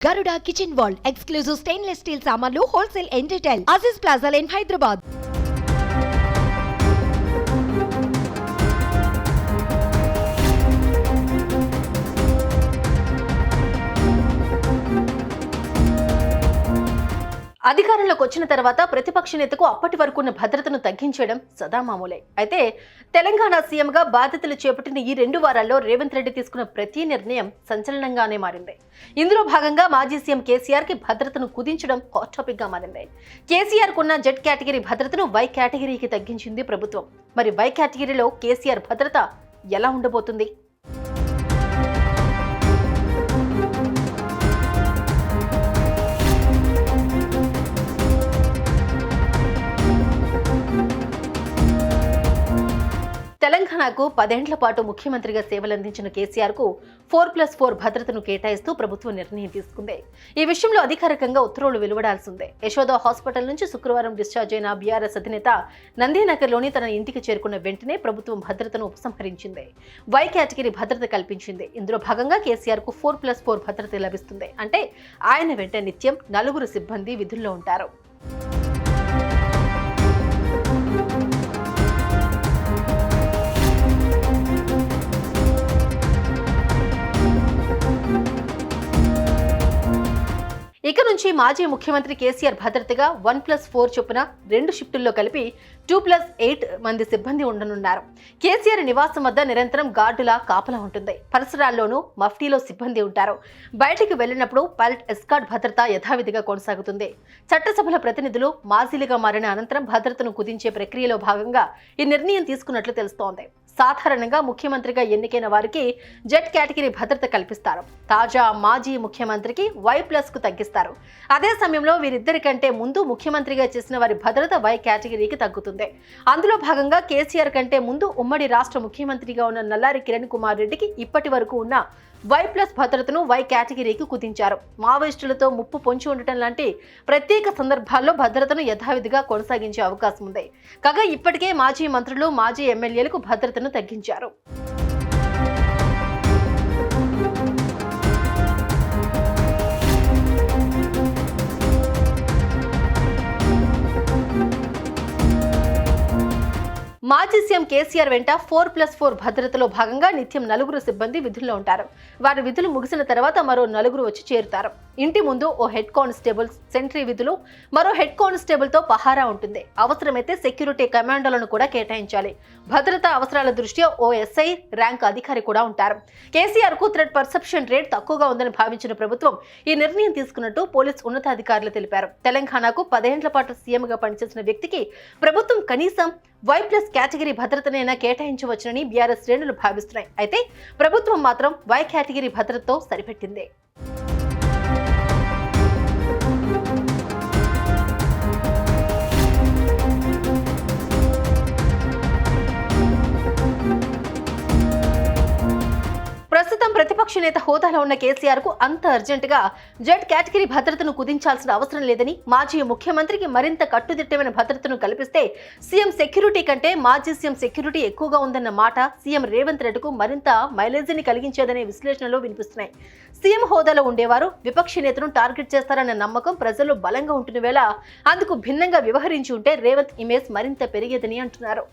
Garuda kitchen wall exclusive stainless steel సామాన్లు wholesale and retail Aziz plaza line Hyderabad అధికారంలోకి వచ్చిన తర్వాత ప్రతిపక్ష నేతకు అప్పటి వరకు ఉన్న భద్రతను తగ్గించడం సదా మామూలే అయితే తెలంగాణ సీఎంగా బాధ్యతలు చేపట్టిన ఈ రెండు వారాల్లో రేవంత్ రెడ్డి తీసుకున్న ప్రతి నిర్ణయం సంచలనంగానే మారింది. ఇందులో భాగంగా మాజీ సీఎం కేసీఆర్కి భద్రతను కుదించడం హాట్ టాపిక్గా మారింది. కేసీఆర్ కున్న జెడ్ కేటగిరీ భద్రతను వై కేటగిరీకి తగ్గించింది ప్రభుత్వం. మరి వై కేటగిరీలో కేసీఆర్ భద్రత ఎలా ఉండబోతుంది? తెలంగాణకు పదేండ్ల పాటు ముఖ్యమంత్రిగా సేవలందించిన కేసీఆర్కు ఫోర్ ప్లస్ ఫోర్ భద్రతను కేటాయిస్తూ ప్రభుత్వం నిర్ణయం తీసుకుంది. ఈ విషయంలో అధికారికంగా ఉత్తర్వులు వెలువడాల్సిందే. యశోద హాస్పిటల్ నుంచి శుక్రవారం డిశ్చార్జ్ అయిన బీఆర్ఎస్ అధినేత నందీనగర్లోని తన ఇంటికి చేరుకున్న వెంటనే ప్రభుత్వం భద్రతను ఉపసంహరించింది. వై కేటగిరీ భద్రత కల్పించింది. ఇందులో భాగంగా కేసీఆర్కు ఫోర్ ప్లస్ ఫోర్ భద్రత లభిస్తుంది. అంటే ఆయన వెంట నిత్యం నలుగురు సిబ్బంది విధుల్లో ఉంటారు. ఇక నుంచి మాజీ ముఖ్యమంత్రి కేసీఆర్ భద్రతగా వన్ ప్లస్ ఫోర్ చొప్పున రెండు షిఫ్టుల్లో కలిపి టూ ప్లస్ ఎయిట్ మంది సిబ్బంది ఉండనున్నారు. కేసీఆర్ నివాసం వద్ద నిరంతరం గార్డులా కాపలా ఉంటుంది. పరిసరాల్లోనూ మఫ్టీలో సిబ్బంది ఉంటారు. బయటికి వెళ్ళినప్పుడు పైలట్ ఎస్కాట్ భద్రత యథావిధిగా కొనసాగుతుంది. చట్టసభల ప్రతినిధులు మాజీలుగా మారిన అనంతరం భద్రతను కుదించే ప్రక్రియలో భాగంగా ఈ నిర్ణయం తీసుకున్నట్లు తెలుస్తోంది. సాధారణంగా ముఖ్యమంత్రిగా ఎన్నికైన వారికి జెట్ కేటగిరీ భద్రత కల్పిస్తారు. తాజా మాజీ ముఖ్యమంత్రికి వై ప్లస్కు తగ్గిస్తారు. అదే సమయంలో వీరిద్దరికంటే ముందు ముఖ్యమంత్రిగా చేసిన వారి భద్రత వై కేటగిరీకి తగ్గుతుంది. అందులో భాగంగా కేసీఆర్ కంటే ముందు ఉమ్మడి రాష్ట్ర ముఖ్యమంత్రిగా ఉన్న నల్లారి కిరణ్ కుమార్ రెడ్డికి ఇప్పటి వరకు ఉన్న వై ప్లస్ భద్రతను వై కేటగిరీకి కుదించారు. మావోయిస్టులతో ముప్పు పొంచి ఉండటం లాంటి ప్రత్యేక సందర్భాల్లో భద్రతను యథావిధిగా కొనసాగించే అవకాశం ఉంది. కాగా ఇప్పటికే మాజీ మంత్రులు మాజీ ఎమ్మెల్యేలకు భద్రతను తగ్గించారు. మాజీ సీఎం కేసీఆర్ వెంట ఫోర్ ప్లస్ ఫోర్ భద్రతలో భాగంగా నిత్యం నలుగురు సిబ్బంది విధుల్లో ఉంటారు. వారి విధులు ముగిసిన తర్వాత మరో నలుగురు వచ్చి చేరుతారు. ఇంటి ముందు ఓ హెడ్ కానిస్టేబుల్ సెంట్రీ విధులు మరో హెడ్ కానిస్టేబుల్తో పహారా ఉంటుంది. అవసరమైతే సెక్యూరిటీ కమాండోలను కూడా కేటాయించాలి. భద్రతా అవసరాల దృష్ట్యా ఓ ఎస్ఐ ర్యాంక్ అధికారి కూడా ఉంటారు. కేసీఆర్కు థ్రెడ్ పర్సెప్షన్ రేట్ తక్కువగా ఉందని భావించిన ప్రభుత్వం ఈ నిర్ణయం తీసుకున్నట్టు పోలీస్ ఉన్నతాధికారులు తెలిపారు. తెలంగాణకు పదేండ్ల పాటు సీఎంగా పనిచేసిన వ్యక్తికి ప్రభుత్వం కనీసం వై ప్లస్ కేటగిరీ భద్రతనైనా కేటాయించవచ్చునని బీఆర్ఎస్ శ్రేణులు భావిస్తున్నాయి. అయితే ప్రభుత్వం మాత్రం వై కేటగిరీ భద్రతతో సరిపెట్టింది. ప్రస్తుతం ప్రతిపక్ష నేత హోదాలో ఉన్న కేసీఆర్కు అంత అర్జెంటుగా జెడ్ కేటగిరీ భద్రతను కుదించాల్సిన అవసరం లేదని మాజీ ముఖ్యమంత్రికి మరింత కట్టుదిట్టమైన భద్రతను కల్పిస్తే సీఎం సెక్యూరిటీ కంటే మాజీ సీఎం సెక్యూరిటీ ఎక్కువగా ఉందన్న మాట సీఎం రేవంత్ రెడ్డికు మరింత మైలేజీని కలిగించేదనే విశ్లేషణలు వినిపిస్తున్నాయి. సీఎం హోదాలో ఉండేవారు విపక్ష నేతను టార్గెట్ చేస్తారన్న నమ్మకం ప్రజల్లో బలంగా ఉంటున్న వేళ అందుకు భిన్నంగా వ్యవహరించి ఉంటే రేవంత్ ఇమేజ్ మరింత పెరిగేదని అంటున్నారు.